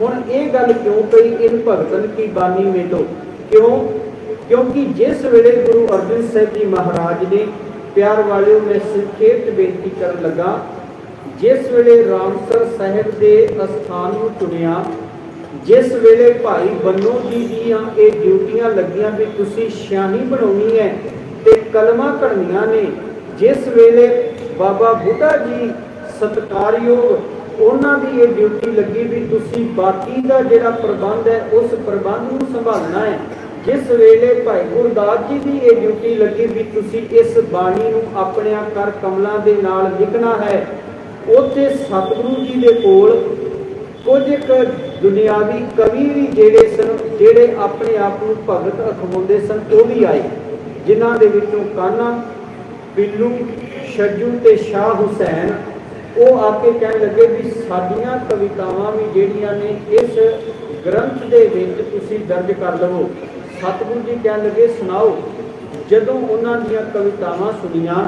ਹੁਣ ਇਹ ਗੱਲ ਕਿਉਂ ਕਹੀ? ਇਨ ਭਗਤਨ ਕੀ ਬਾਣੀ ਮੇਲੋ ਕਿਉਂ? ਕਿਉਂਕਿ ਜਿਸ ਵੇਲੇ ਗੁਰੂ ਅਰਜਨ ਸਾਹਿਬ ਜੀ ਮਹਾਰਾਜ ਨੇ ਪਿਆਰ ਵਾਲਿਓ, ਮੈਂ ਸੰਖੇਪ ਬੇਨਤੀ ਕਰਨ ਲੱਗਾ, ਜਿਸ ਵੇਲੇ ਰਾਮਸਰ ਸਾਹਿਬ ਦੇ ਅਸਥਾਨ ਨੂੰ ਚੁਣਿਆ, ਜਿਸ ਵੇਲੇ ਭਾਈ ਬੰਨੋ ਜੀ ਦੀਆਂ ਇਹ ਡਿਊਟੀਆਂ ਲੱਗੀਆਂ ਵੀ ਤੁਸੀਂ ਸ਼ਾਹੀ ਬਣਾਉਣੀ ਹੈ ਤੇ ਕਲਮਾਂ ਘੜਨੀਆਂ ਨੇ, ਜਿਸ ਵੇਲੇ ਬਾਬਾ ਬੁੱਢਾ ਜੀ ਸਤਕਾਰਯੋਗ ਉਹਨਾਂ ਦੀ ਇਹ ਡਿਊਟੀ ਲੱਗੀ ਵੀ ਤੁਸੀਂ ਬਾਕੀ ਦਾ ਜਿਹੜਾ ਪ੍ਰਬੰਧ ਹੈ, ਉਸ ਪ੍ਰਬੰਧ ਨੂੰ ਸੰਭਾਲਣਾ ਹੈ। ਜਿਸ ਵੇਲੇ ਭਾਈ ਗੁਰਦਾਸ ਜੀ ਦੀ ਇਹ ਡਿਊਟੀ ਲੱਗੀ ਵੀ ਤੁਸੀਂ ਇਸ ਬਾਣੀ ਨੂੰ ਆਪਣਿਆਂ ਕਰ ਕਮਲਾਂ ਦੇ ਨਾਲ ਲਿਖਣਾ ਹੈ, ਉੱਥੇ ਸਤਿਗੁਰੂ ਜੀ ਦੇ ਕੋਲ ਕੁਝ ਇੱਕ ਦੁਨਿਆਵੀ ਕਵੀ ਵੀ ਜਿਹੜੇ ਸਨ, ਜਿਹੜੇ ਆਪਣੇ ਆਪ ਨੂੰ ਭਗਤ ਅਖਵਾਉਂਦੇ ਸਨ, ਉਹ ਵੀ ਆਏ, ਜਿਨ੍ਹਾਂ ਦੇ ਵਿੱਚੋਂ ਕਾਨਾ, ਬਿੱਲੂ, ਛੱਜੂ ਤੇ ਸ਼ਾਹ ਹੁਸੈਨ ਉਹ ਆ ਕੇ ਕਹਿਣ ਲੱਗੇ ਵੀ ਸਾਡੀਆਂ ਕਵਿਤਾਵਾਂ ਵੀ ਜਿਹੜੀਆਂ ਨੇ ਇਸ ਗ੍ਰੰਥ ਦੇ ਵਿੱਚ ਤੁਸੀਂ ਦਰਜ ਕਰ ਲਵੋ। ਸਤਿਗੁਰੂ ਜੀ ਕਹਿਣ ਲੱਗੇ, ਸੁਣਾਓ, ਜਦੋਂ ਉਹਨਾਂ ਦੀਆਂ ਕਵਿਤਾਵਾਂ ਸੁਣੀਆਂ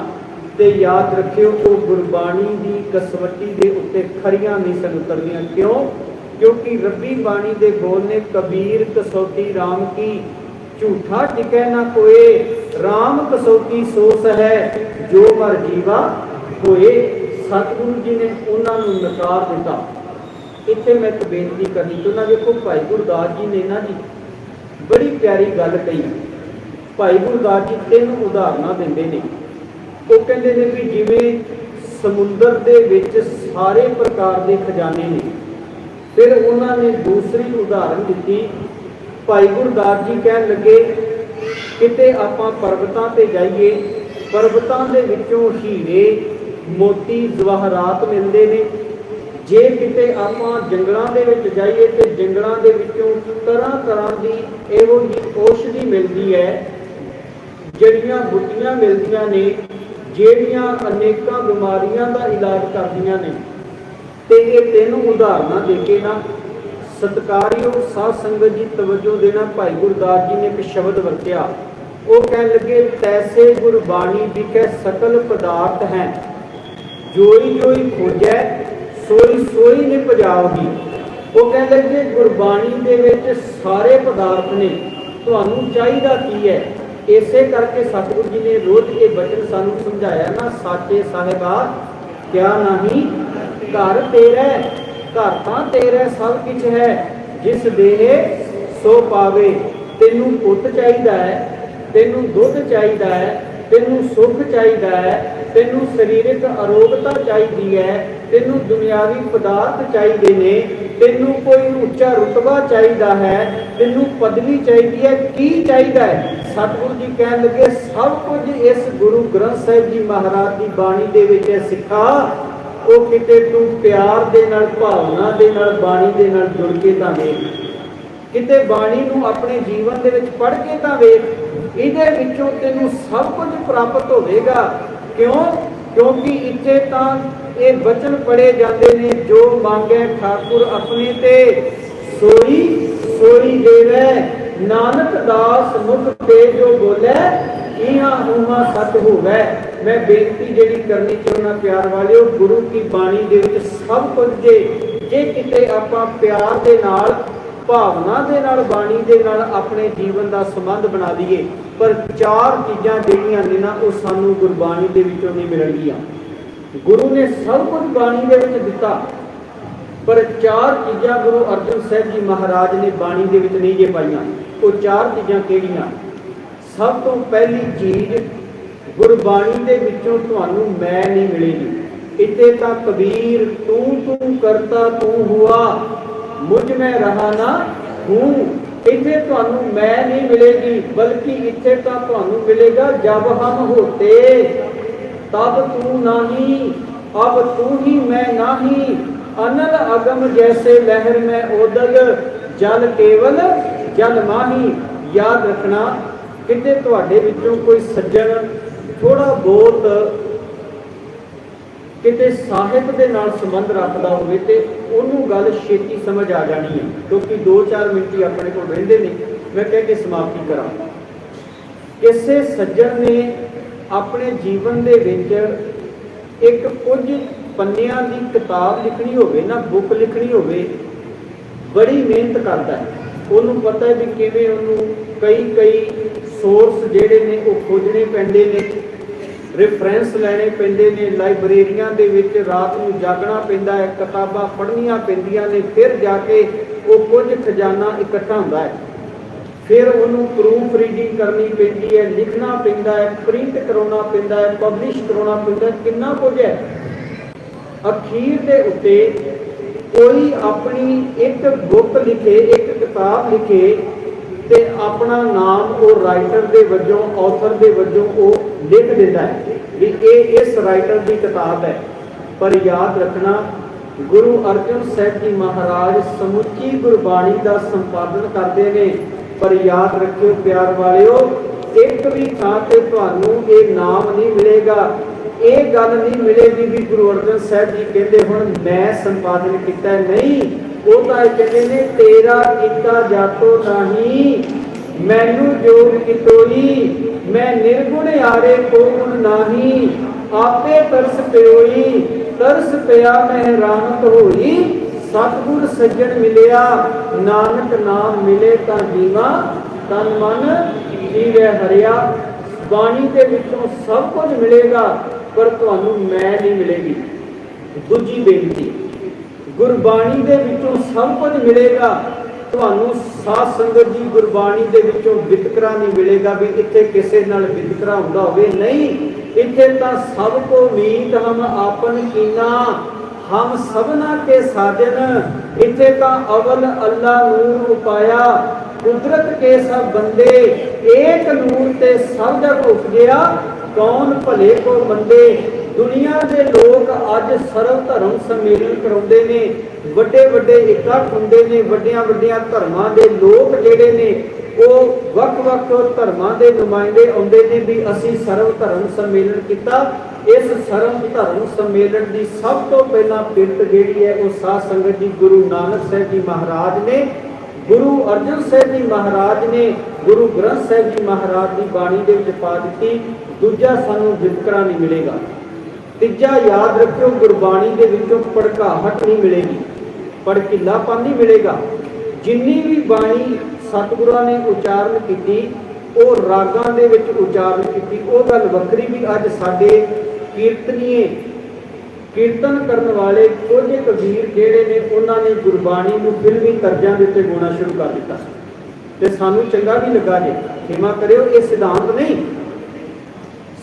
ਤੇ ਯਾਦ ਰੱਖਿਓ, ਉਹ ਗੁਰਬਾਣੀ ਦੀ ਕਸਵੱਟੀ ਦੇ ਉੱਤੇ ਖਰੀਆਂ ਨਹੀਂ ਸਨ ਉਤਰਦੀਆਂ। ਕਿਉਂ? ਕਿਉਂਕਿ ਰੱਬੀ ਬਾਣੀ ਦੇ ਬੋਲ ਨੇ ਕਬੀਰ ਕਸੌਟੀ RAM ਕੀ? ਝੂਠਾ ਟਿਕੈ ਨਾ ਕੋਏ RAM ਕਸੌਟੀ ਸੋਸ ਹੈ ਜੋ ਮਰ ਜੀਵਾ ਹੋਏ। ਸਤਿਗੁਰੂ ਜੀ ਨੇ ਉਹਨਾਂ ਨੂੰ ਨਕਾਰ ਦਿੱਤਾ। ਇੱਥੇ ਮੈਂ ਇੱਕ ਬੇਨਤੀ ਕਰਨੀ ਚਾਹੁੰਦਾ ਵੇਖੋ ਭਾਈ ਗੁਰਦਾਸ ਜੀ ਨੇ ਨਾ ਜੀ ਬੜੀ ਪਿਆਰੀ ਗੱਲ ਕਹੀ, ਭਾਈ ਗੁਰਦਾਸ ਜੀ ਤਿੰਨ ਉਦਾਹਰਨਾਂ ਦਿੰਦੇ ਨੇ। ਉਹ ਕਹਿੰਦੇ ਨੇ ਵੀ ਜਿਵੇਂ ਸਮੁੰਦਰ ਦੇ ਵਿੱਚ ਸਾਰੇ ਪ੍ਰਕਾਰ ਦੇ ਖਜ਼ਾਨੇ ਨੇ, ਫਿਰ ਉਹਨਾਂ ਨੇ ਦੂਸਰੀ ਉਦਾਹਰਨ ਦਿੱਤੀ। ਭਾਈ ਗੁਰਦਾਸ ਜੀ ਕਹਿਣ ਲੱਗੇ, ਕਿਤੇ ਆਪਾਂ ਪਰਬਤਾਂ ਤੇ ਜਾਈਏ, ਪਰਬਤਾਂ ਦੇ ਵਿੱਚੋਂ ਹੀਰੇ ਮੋਤੀ ਜਵਾਹਰਾਤ ਮਿਲਦੇ ਨੇ। ਜੇ ਕਿਤੇ ਆਪਾਂ ਜੰਗਲਾਂ ਦੇ ਵਿੱਚ ਜਾਈਏ ਤੇ ਜੰਗਲਾਂ ਦੇ ਵਿੱਚੋਂ ਤਰ੍ਹਾਂ ਤਰ੍ਹਾਂ ਦੀ ਇਹੋ ਜਿਹੀ ਔਸ਼ਧੀ ਮਿਲਦੀ ਹੈ, ਜਿਹੜੀਆਂ ਬੂਟੀਆਂ ਮਿਲਦੀਆਂ ਨੇ, ਜਿਹੜੀਆਂ ਅਨੇਕਾਂ ਬਿਮਾਰੀਆਂ ਦਾ ਇਲਾਜ ਕਰਦੀਆਂ ਨੇ। ਤੇ ਇਹ ਤਿੰਨ ਉਦਾਹਰਨਾਂ ਦੇ ਕੇ ਨਾ, ਸਤਕਾਰਯੋਗ ਸਾਧ ਸੰਗਤ ਜੀ ਤਵੱਜੋ ਦੇਣਾ ਭਾਈ ਗੁਰਦਾਸ ਜੀ ਨੇ ਇੱਕ ਸ਼ਬਦ ਵਰਤਿਆ। ਉਹ ਕਹਿਣ ਲੱਗੇ, ਤੈਸੇ ਗੁਰਬਾਣੀ ਵਿਖੇ ਸਕਲ ਪਦਾਰਥ ਹੈ। ਜੋਈ ਜੋਈ ਖੋਜੈ ਸੋਈ ਸੋਈ ਨੇ ਪਜਾਵਗੀ ਉਹ ਕਹਿੰਦੇ ਕਿ ਗੁਰਬਾਣੀ ਦੇ ਵਿੱਚ ਸਾਰੇ ਪਦਾਰਥ ਨੇ, ਤੁਹਾਨੂੰ ਚਾਹੀਦਾ ਕੀ ਹੈ? ਇਸੇ ਕਰਕੇ ਸਤਿਗੁਰੂ ਜੀ ਨੇ ਰੋਜ਼ ਇਹ ਬਚਨ ਸਾਨੂੰ ਸਮਝਾਇਆ, ਨਾ ਸਾਚੇ ਸਾਹਿਬਾ, ਕਿਆ ਨਹੀਂ, ਘਰ ਤੇਰਾ, ਘਰ ਤਾਂ ਤੇਰਾ ਸਭ ਕੁਝ ਹੈ, ਜਿਸ ਦੇਹ ਸੋ ਪਾਵੇ। ਤੈਨੂੰ ਪੁੱਤ ਚਾਹੀਦਾ ਹੈ, ਤੈਨੂੰ ਦੁੱਧ ਚਾਹੀਦਾ ਹੈ, ਤੈਨੂੰ ਸੁੱਖ ਚਾਹੀਦਾ ਹੈ ਤੈਨੂੰ ਸਰੀਰਕ ਅਰੋਗਤਾ ਚਾਹੀਦੀ ਹੈ, ਤੈਨੂੰ ਦੁਨਿਆਵੀ ਪਦਾਰਥ ਚਾਹੀਦੇ ਨੇ, ਤੈਨੂੰ ਕੋਈ ਉੱਚਾ ਰੁਤਬਾ ਚਾਹੀਦਾ ਹੈ, ਤੈਨੂੰ ਪਦਵੀ ਚਾਹੀਦੀ ਹੈ, ਕੀ ਚਾਹੀਦਾ ਹੈ? ਸਤਿਗੁਰੂ ਜੀ ਕਹਿਣ ਲੱਗੇ, ਸਭ ਕੁਝ ਇਸ ਗੁਰੂ ਗ੍ਰੰਥ ਸਾਹਿਬ ਜੀ ਮਹਾਰਾਜ ਦੀ ਬਾਣੀ ਦੇ ਵਿੱਚ ਹੈ ਸਿੱਖਾ। ਉਹ ਕਿਤੇ ਤੂੰ ਪਿਆਰ ਦੇ ਨਾਲ, ਭਾਵਨਾ ਦੇ ਨਾਲ, ਬਾਣੀ ਦੇ ਨਾਲ ਜੁੜ ਕੇ ਤਾਂ ਵੇਖ। ਕਿਤੇ ਬਾਣੀ ਨੂੰ ਆਪਣੇ ਜੀਵਨ ਦੇ ਵਿੱਚ ਪੜ੍ਹ ਕੇ ਤਾਂ ਵੇਖ। ਇਹਦੇ ਵਿੱਚੋਂ ਤੈਨੂੰ ਸਭ ਕੁਝ ਪ੍ਰਾਪਤ ਹੋਵੇਗਾ। ਕਿਉਂ? ਕਿਉਂਕਿ ਇੱਥੇ ਤਾਂ ਇਹ ਬਚਨ ਪੜੇ ਜਾਂਦੇ ਨੇ, ਜੋ ਮੰਗੇ ਠਾਕੁਰ ਆਪਣੇ ਤੇ। ਸੋਈ ਸੋਈ ਦੇਵੇ, ਨਾਨਕ ਦਾਸ ਮੁਖ ਤੇ ਜੋ ਬੋਲੇ ਇਹਾਂ ਉਹਾਂ ਸਤ ਹੋਵੇ। ਮੈਂ ਬੇਨਤੀ ਜਿਹੜੀ ਕਰਨੀ ਚਾਹੁੰਦਾ ਪਿਆਰ ਵਾਲਿਓ, ਗੁਰੂ ਕੀ ਬਾਣੀ ਦੇ ਵਿੱਚ ਸਭ ਕੁਝ ਜੇ ਜੇ ਕਿਤੇ ਆਪਾਂ ਪਿਆਰ ਦੇ ਨਾਲ ਭਾਵਨਾ ਦੇ ਨਾਲ, ਬਾਣੀ ਦੇ ਨਾਲ ਆਪਣੇ ਜੀਵਨ ਦਾ ਸੰਬੰਧ ਬਣਾ ਲਈਏ। ਪਰ ਚਾਰ ਚੀਜ਼ਾਂ ਜਿਹੜੀਆਂ ਨੇ ਨਾ, ਉਹ ਸਾਨੂੰ ਗੁਰਬਾਣੀ ਦੇ ਵਿੱਚੋਂ ਨਹੀਂ ਮਿਲਣਗੀਆਂ। ਗੁਰੂ ਨੇ ਸਭ ਕੁਝ ਬਾਣੀ ਦੇ ਵਿੱਚ ਦਿੱਤਾ। ਪਰ ਚਾਰ ਚੀਜ਼ਾਂ ਗੁਰੂ ਅਰਜਨ ਸਾਹਿਬ ਜੀ ਮਹਾਰਾਜ ਨੇ ਬਾਣੀ ਦੇ ਵਿੱਚ ਨਹੀਂ ਜੇ ਪਾਈਆਂ। ਉਹ ਚਾਰ ਚੀਜ਼ਾਂ ਕਿਹੜੀਆਂ? ਸਭ ਤੋਂ ਪਹਿਲੀ ਚੀਜ਼, ਗੁਰਬਾਣੀ ਦੇ ਵਿੱਚੋਂ ਤੁਹਾਨੂੰ ਮੈਂ ਨਹੀਂ ਮਿਲੇਗੀ। ਇੱਥੇ ਤਾਂ ਕਬੀਰ, ਤੂੰ ਤੂੰ ਕਰਤਾ, ਤੂੰ ਹੁਆ। ਮੁਝ ਮੈਂ ਰਹਾ ਹੂੰ। ਇੱਥੇ ਤੁਹਾਨੂੰ ਮੈਂ ਨਹੀਂ ਮਿਲੇਗੀ, ਬਲਕਿ ਇੱਥੇ ਤਾਂ ਤੁਹਾਨੂੰ ਮਿਲੇਗਾ, ਜਬ ਹਮ ਹੋਤੇ, ਤਬ ਤੂੰ ਨਹੀਂ, ਅਬ ਤੂੰ ਹੀ ਮੈਂ ਨਹੀਂ। ਅਨਲ ਅਗਮ ਜੈਸੇ ਲਹਿਰ ਮੈਂ ਉਦਲ ਜਲ ਕੇਵਲ ਜਲ ਮਾਹੀ। ਯਾਦ ਰੱਖਣਾ, ਕਿਤੇ ਤੁਹਾਡੇ ਵਿੱਚੋਂ ਕੋਈ ਸੱਜਣ ਥੋੜਾ ਬਹੁਤ ਕਿਤੇ ਸਾਹਿਤ ਦੇ ਨਾਲ ਸੰਬੰਧ ਰੱਖਦਾ ਹੋਵੇ ਤੇ ਉਹਨੂੰ ਗੱਲ ਛੇਤੀ ਸਮਝ ਆ ਜਾਣੀ ਹੈ, ਕਿਉਂਕਿ 2-4 ਮਿੰਟ ਹੀ ਆਪਣੇ ਕੋਲ ਰਹਿੰਦੇ ਨੇ, ਮੈਂ ਕਹਿ ਕੇ ਸਮਾਪਤੀ ਕਰਾਂ। ਕਿਸੇ ਸੱਜਣ ਨੇ ਆਪਣੇ ਜੀਵਨ ਦੇ ਵਿੱਚ ਇੱਕ ਕੁਝ ਪੰਨਿਆਂ ਦੀ ਕਿਤਾਬ ਲਿਖਣੀ ਹੋਵੇ ਨਾ, ਬੁੱਕ ਲਿਖਣੀ ਹੋਵੇ, ਬੜੀ ਮਿਹਨਤ ਕਰਦਾ ਹੈ। ਉਹਨੂੰ ਪਤਾ ਹੈ ਵੀ ਕਿਵੇਂ ਉਹਨੂੰ ਕਈ ਕਈ ਸੋਰਸ ਜਿਹੜੇ ਨੇ ਉਹ ਖੋਜਣੇ ਪੈਂਦੇ ਨੇ। ਰੈਫਰੈਂਸ ਲੈਣੇ ਪੈਂਦੇ ਨੇ ਲਾਇਬ੍ਰੇਰੀਆਂ ਦੇ ਵਿੱਚ ਰਾਤ ਨੂੰ ਜਾਗਣਾ ਪੈਂਦਾ ਹੈ, ਕਿਤਾਬਾਂ ਪੜ੍ਹਨੀਆਂ ਪੈਂਦੀਆਂ ਨੇ, ਫਿਰ ਜਾ ਕੇ ਉਹ ਕੁਝ ਖਜ਼ਾਨਾ ਇਕੱਠਾ ਹੁੰਦਾ ਹੈ। ਫਿਰ ਉਹਨੂੰ ਪ੍ਰੂਫ ਰੀਡਿੰਗ ਕਰਨੀ ਪੈਂਦੀ ਹੈ, ਲਿਖਣਾ ਪੈਂਦਾ ਹੈ ਪ੍ਰਿੰਟ ਕਰਾਉਣਾ ਪੈਂਦਾ ਹੈ ਪਬਲਿਸ਼ ਕਰਾਉਣਾ ਪੈਂਦਾ ਕਿੰਨਾ ਕੁਝ ਹੈ। ਅਖੀਰ ਦੇ ਉੱਤੇ ਕੋਈ ਆਪਣੀ ਇੱਕ ਬੁੱਕ ਲਿਖੇ, ਇੱਕ ਕਿਤਾਬ ਲਿਖੇ ਤੇ ਆਪਣਾ ਨਾਮ ਉਹ ਰਾਈਟਰ ਦੇ ਵਜੋਂ ਆਥਰ ਦੇ ਵਜੋਂ ਉਹ ਲਿਖ ਦਿੰਦਾ ਹੈ ਵੀ ਇਹ ਇਸ ਰਾਈਟਰ ਦੀ ਕਿਤਾਬ ਹੈ। ਪਰ ਯਾਦ ਰੱਖਣਾ, ਗੁਰੂ ਅਰਜਨ ਸਾਹਿਬ ਜੀ ਮਹਾਰਾਜ ਸਮੁੱਚੀ ਗੁਰਬਾਣੀ ਦਾ ਸੰਪਾਦਨ ਕਰਦੇ ਨੇ। ਪਰ ਯਾਦ ਰੱਖਿਓ ਪਿਆਰ ਵਾਲਿਓ, ਇੱਕ ਵੀ ਥਾਂ ਤੇ ਤੁਹਾਨੂੰ ਇਹ ਨਾਮ ਨਹੀਂ ਮਿਲੇਗਾ। ਇਹ ਗੱਲ ਨਹੀਂ ਮਿਲੇਗੀ ਵੀ ਗੁਰੂ ਅਰਜਨ ਸਾਹਿਬ ਜੀ ਕਹਿੰਦੇ ਹੁਣ, ਮੈਂ ਸੰਪਾਦਨ ਕੀਤਾ ਨਹੀਂ ਉਹ ਤਾਂ ਕਹਿੰਦੇ ਨੇ, ਤੇਰਾ ਕੀਤਾ ਜਾਤੋ ਨਹੀਂ ਮੈਨੂੰ ਜੋਗ ਕਿਤੋਈ, ਮੈਂ ਨਿਰਗੁਣ ਯਾਰੇ ਕੋ ਗੁਣ ਨਾਹੀ, ਆਪੇ ਤਰਸ ਪਿਓਈ, ਤਰਸ ਪਿਆ ਮੈਂ ਹੈਰਾਨਤ ਹੋਈ, ਸਤਿਗੁਰ ਸੱਜਣ ਮਿਲਿਆ, ਨਾਨਕ ਨਾਮ ਮਿਲੇ ਤਾਂ ਜੀਵਾ, ਤਨ ਮਨ ਜੀਵੇ ਹਰਿਆ, ਬਾਣੀ ਦੇ ਵਿੱਚੋਂ ਸਭ ਕੁਝ ਮਿਲੇਗਾ, ਪਰ ਤੁਹਾਨੂੰ ਮੈਂ ਨਹੀਂ ਮਿਲੇਗੀ। ਦੂਜੀ ਬੇਨਤੀ ਗੁਰਬਾਣੀ ਦੇ ਵਿੱਚੋਂ ਸਭ ਕੁਝ ਮਿਲੇਗਾ। ਤੁਹਾਨੂੰ ਸਾਧ ਸੰਗਤ ਜੀ ਗੁਰਬਾਣੀ ਦੇ ਵਿੱਚੋਂ ਵਿਤਕਰਾ ਨਹੀਂ ਮਿਲੇਗਾ ਵੀ ਇੱਥੇ ਕਿਸੇ ਨਾਲ ਵਿਤਕਰਾ ਹੁੰਦਾ ਹੋਵੇ। ਨਹੀਂ, ਇੱਥੇ ਤਾਂ ਸਭ ਕੋ ਮੀਤ ਹਮ ਆਪਨ ਕੀਨਾ। ਹਮ ਸਭਨਾ ਕੇ ਸਾਜਨ। ਇੱਥੇ ਤਾਂ ਅਵਲ ਅੱਲਾ ਨੂਰ ਉਪਾਇਆ। ਕੁਦਰਤ ਕੇ ਸਭ ਬੰਦੇ। ਏਕ ਨੂਰ ਤੇ ਸਭ ਜਗ ਉਪਜਿਆ। ਕੌਣ ਭਲੇ ਕੋ ਬੰਦੇ? ਦੁਨੀਆ ਦੇ ਲੋਕ ਅੱਜ ਸਰਵ ਧਰਮ ਸੰਮੇਲਨ ਕਰਾਉਂਦੇ ਨੇ, ਵੱਡੇ ਵੱਡੇ ਇਕੱਠ ਹੁੰਦੇ ਨੇ, ਵੱਡਿਆਂ ਵੱਡੀਆਂ ਧਰਮਾਂ ਦੇ ਲੋਕ ਜਿਹੜੇ ਨੇ, ਉਹ ਵੱਖ-ਵੱਖ ਧਰਮਾਂ ਦੇ ਨੁਮਾਇੰਦੇ ਆਉਂਦੇ ਨੇ ਵੀ ਅਸੀਂ ਸਰਵ ਧਰਮ ਸੰਮੇਲਨ ਕੀਤਾ। ਇਸ ਸਰਵ ਧਰਮ ਸੰਮੇਲਨ ਦੀ ਸਭ ਤੋਂ ਪਹਿਲਾਂ ਪਿੰਡ ਜਿਹੜੀ ਹੈ, ਉਹ ਸਾਧ ਸੰਗਤ ਜੀ ਗੁਰੂ ਨਾਨਕ ਸਾਹਿਬ ਜੀ ਮਹਾਰਾਜ ਨੇ, ਗੁਰੂ ਅਰਜਨ ਸਾਹਿਬ ਜੀ ਮਹਾਰਾਜ ਨੇ, ਗੁਰੂ ਗ੍ਰੰਥ ਸਾਹਿਬ ਜੀ ਮਹਾਰਾਜ ਦੀ ਬਾਣੀ ਦੇ ਵਿੱਚ ਪਾ ਦਿੱਤੀ। ਦੂਜਾ ਸਾਨੂੰ ਵਿਤਕਰਾ ਨਹੀਂ ਮਿਲੇਗਾ। ਤੀਜਾ ਯਾਦ ਰੱਖਿਓ, ਗੁਰਬਾਣੀ ਦੇ ਵਿੱਚੋਂ ਭੜਕਾਹਟ ਨਹੀਂ ਮਿਲੇਗੀ ਭੜਕਿੱਲਾਪਨ ਨਹੀਂ ਮਿਲੇਗਾ। ਜਿੰਨੀ ਵੀ ਬਾਣੀ ਸਤਿਗੁਰਾਂ ਨੇ ਉਚਾਰਨ ਕੀਤੀ, ਉਹ ਰਾਗਾਂ ਦੇ ਵਿੱਚ ਉਚਾਰਨ ਕੀਤੀ, ਉਹ ਗੱਲ ਵੱਖਰੀ ਵੀ ਅੱਜ ਸਾਡੇ ਕੀਰਤਨੀਏ, ਕੀਰਤਨ ਕਰਨ ਵਾਲੇ ਕੁਝ ਕਬੀਰ ਜਿਹੜੇ ਨੇ, ਉਹਨਾਂ ਨੇ ਗੁਰਬਾਣੀ ਨੂੰ ਫਿਲਮੀ ਤਰਜਾਂ ਦੇ ਉੱਤੇ ਗਾਉਣਾ ਸ਼ੁਰੂ ਕਰ ਦਿੱਤਾ। ਤੇ ਸਾਨੂੰ ਚੰਗਾ ਵੀ ਲੱਗਾ ਜੇ। ਖਿਮਾ ਕਰਿਓ, ਇਹ ਸਿਧਾਂਤ ਨਹੀਂ।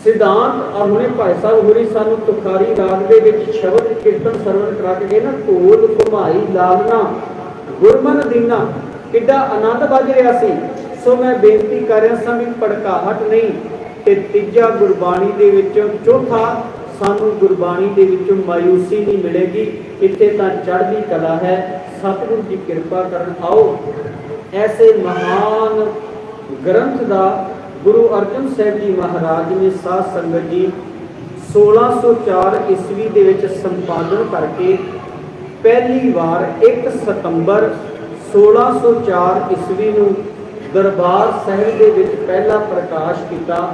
ਸਿਧਾਂਤ ਆ ਹੁਣੇ ਭਾਈ ਸਾਹਿਬ ਹੋਰੀ ਸਾਨੂੰ ਤੁਖਾਰੀ ਰਾਗ ਦੇ ਵਿੱਚ ਸ਼ਬਦ ਕੀਰਤਨ ਸਰਵਣ ਕਰਾ ਕੇ ਗਏ ਨਾ, ਢੋਲ, ਘੁਮਾਈ ਲਾਲਨਾ ਗੁਰਮਨ ਦੀਨਾ, ਕਿੱਡਾ ਆਨੰਦ ਵੱਜ ਰਿਹਾ ਸੀ। ਸੋ ਮੈਂ ਬੇਨਤੀ ਕਰ ਰਿਹਾ ਸਾਂ ਵੀ ਭੜਕਾਹਟ ਨਹੀਂ, ਤੇ ਤੀਜਾ ਗੁਰਬਾਣੀ ਦੇ ਵਿੱਚ, ਚੌਥਾ, ਸਾਨੂੰ ਗੁਰਬਾਣੀ ਦੇ ਵਿੱਚ ਮਾਇੂਸੀ ਨਹੀਂ ਮਿਲੇਗੀ। ਇੱਥੇ ਤਾਂ ਚੜ੍ਹਦੀ ਕਲਾ ਹੈ, ਸਤਿਗੁਰੂ ਦੀ ਕਿਰਪਾ ਕਰਨ ਆਓ। ਐਸੇ ਮਹਾਨ ਗ੍ਰੰਥ ਦਾ ਗੁਰੂ ਅਰਜਨ ਸਾਹਿਬ ਜੀ ਮਹਾਰਾਜ ਨੇ ਸਾਧ ਸੰਗਤ ਜੀ 1604 ਈਸਵੀ ਦੇ ਵਿੱਚ ਸੰਪਾਦਨ ਕਰਕੇ ਪਹਿਲੀ ਵਾਰ 1 ਸਤੰਬਰ 1604 ਈਸਵੀ ਨੂੰ ਦਰਬਾਰ ਸਾਹਿਬ ਦੇ ਵਿੱਚ ਪਹਿਲਾ ਪ੍ਰਕਾਸ਼ ਕੀਤਾ।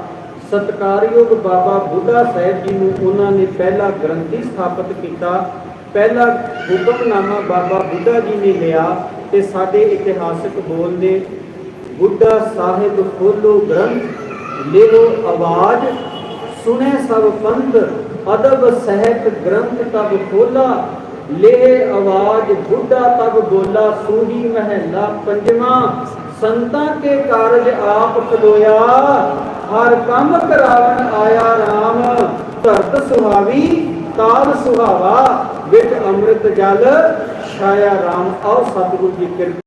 ਸਤਕਾਰਯੋਗ ਬਾਬਾ ਬੁੱਢਾ ਸਾਹਿਬ ਜੀ ਨੂੰ ਉਹਨਾਂ ਨੇ ਪਹਿਲਾ ਗ੍ਰੰਥੀ ਸਥਾਪਿਤ ਕੀਤਾ। ਪਹਿਲਾ ਹੁਕਮਨਾਮਾ ਬਾਬਾ ਬੁੱਢਾ ਜੀ ਨੇ ਲਿਆ ਤੇ ਸਾਡੇ ਇਤਿਹਾਸਕ ਬੋਲ ਨੇ ਬੁੱਢਾ ਸਾਹਿਬ ਖੋਲੋ ਗ੍ਰੰਥ, ਲਿਓ ਆਵਾਜ਼ ਸੁਨੇ ਸਭ ਪੰਥ, ਅਦਬ ਸਹਿਤ ਗ੍ਰੰਥ ਤਬ ਖੋਲਾ ਲੇ ਆਵਾਜ਼, ਬੁੱਢਾ ਤਬ ਬੋਲਾ, ਸੂਹੀ ਮਹਿਲਾ ਪੰਜਵਾਂ, ਸੰਤਾਂ ਕੇ ਕਾਰਜ ਆਪ ਖਲੋਇਆ, ਹਰ ਕੰਮ ਕਰਾਵਣ ਆਇਆ RAM ਧਰਤ ਸੁਹਾਵੀ, ਤਾਲ ਸੁਹਾਵਾ, ਵਿੱਚ ਅੰਮ੍ਰਿਤ ਜਲ, ਛਾਇਆ RAM ਆਓ ਸਤਿਗੁਰੂ ਜੀ ਕਿਰਪਾ।